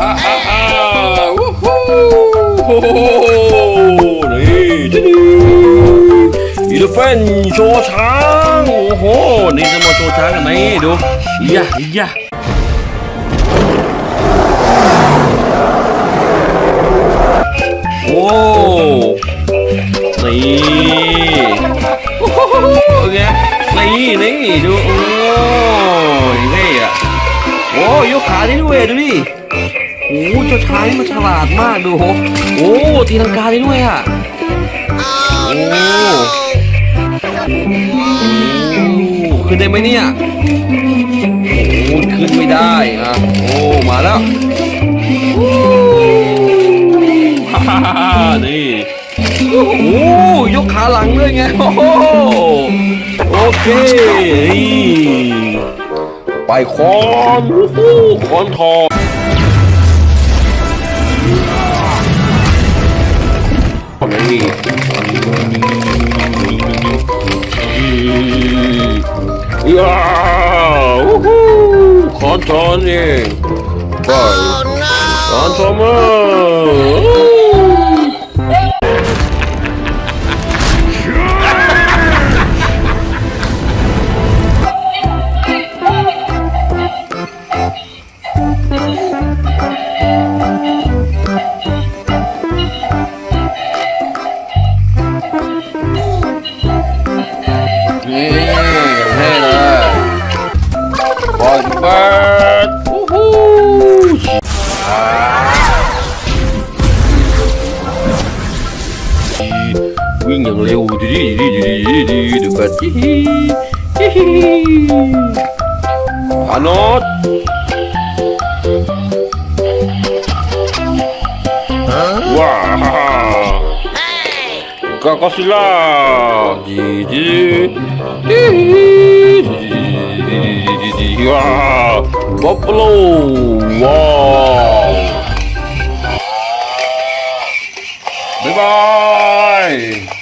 ฮ่าฮ่าฮ่าวู้ฮู้โอ้โหนี่ที่นี่อีเลฟเฟนโชว์ช้าง โอ้โห นี่จะมาโชว์ช้างกันไหมดูอียะอียะโอ้นี่โอ้โหไงนี่นี่ดูโอ้ยนี่อะโอ้ยกขาได้ด้วยดูดิ โอ้เจ้าชายมันฉลาดมากดูโหโอ้ตีลังกาได้ด้วยอะโอ้ขึ้นได้ไหมเนี่ยโอ้ขึ้นไม่ได้อะโอ้มาแล้วฮ่าฮ่าฮ่านี่โอ้ยกขาหลังด้วยไงโอ้โหโอเคไปคอนวู้ฮู้คอนทองนี่ยาวู้ฮู้คอนทอง Yeah! Uhul! Hot Tony! Oh, no! นี่อย่างเท่เลยบอลเบิร์ดวู้ฮู้วิ่งอย่างเร็วดีดีดีดีดีดีดูกันฮิฮิฮิฮิอานอตว้า 哥哥睡啦，滴滴滴滴滴滴滴滴滴哇，不喽哇，拜拜。Bye bye